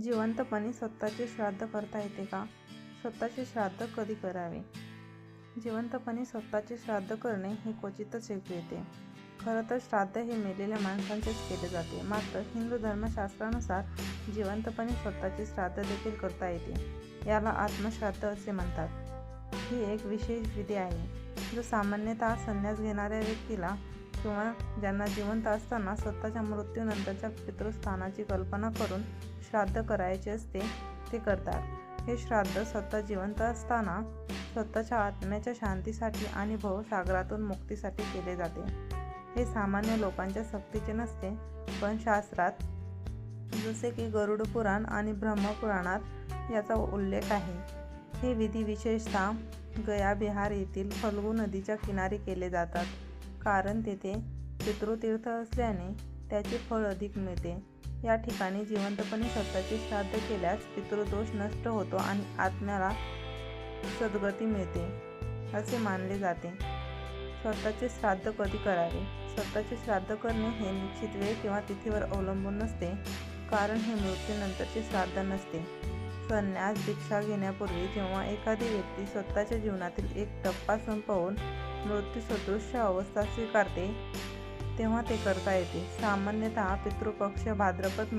जिवंतपणी स्वतःचे श्राद्ध करता येते का? स्वतःचे श्राद्ध कधी करावे? जिवंतपणी स्वतःचे श्राद्ध करणे हे क्वचितच ऐकू येते. खरं तर श्राद्ध हे मेलेल्या माणसांचेच केले जाते. मात्र हिंदू धर्मशास्त्रानुसार जिवंतपणे स्वतःचे श्राद्ध देखील करता येते. याला आत्मश्राद्ध असे म्हणतात. ही एक विशेष विधी आहे. जो सामान्यतः संन्यास घेणाऱ्या व्यक्तीला किंवा ज्यांना जिवंत असताना स्वतःच्या मृत्यूनंतरच्या पितृस्थानाची कल्पना करून श्राद्ध करायचे असते ते करतात. हे श्राद्ध स्वतः जिवंत असताना स्वतःच्या आत्म्याच्या शांतीसाठी आणि भवसागरातून मुक्तीसाठी केले जाते. हे सामान्य लोकांच्या सक्तीचे नसते पण शास्त्रात जसे की गरुड पुराण आणि ब्रह्मपुराणात याचा उल्लेख आहे. हे विधी विशेषतः गया बिहार येथील फल्गू नदीच्या किनारी केले जातात. कारण तेथे पितृतीर्थ असल्याने त्याचे फळ अधिक मिळते. या ठिकाणी जिवंतपणे स्वतःचे श्राद्ध केल्यास पितृदोष नष्ट होतो आणि आत्म्याला सद्गती मिळते असे मानले जाते. स्वतःचे श्राद्ध कधी करावे? स्वतःचे श्राद्ध करणे हे निश्चित वेळ किंवा तिथीवर अवलंबून नसते कारण हे मृत्यूनंतरचे श्राद्ध नसते. संन्यास दीक्षा घेण्यापूर्वी जेव्हा एखादी व्यक्ती स्वतःच्या जीवनातील एक टप्पा संपवून मृत्यूसदृश्य अवस्था स्वीकारते तेव्हा ते करता येते. सामान्यतः पितृपक्ष भाद्रपद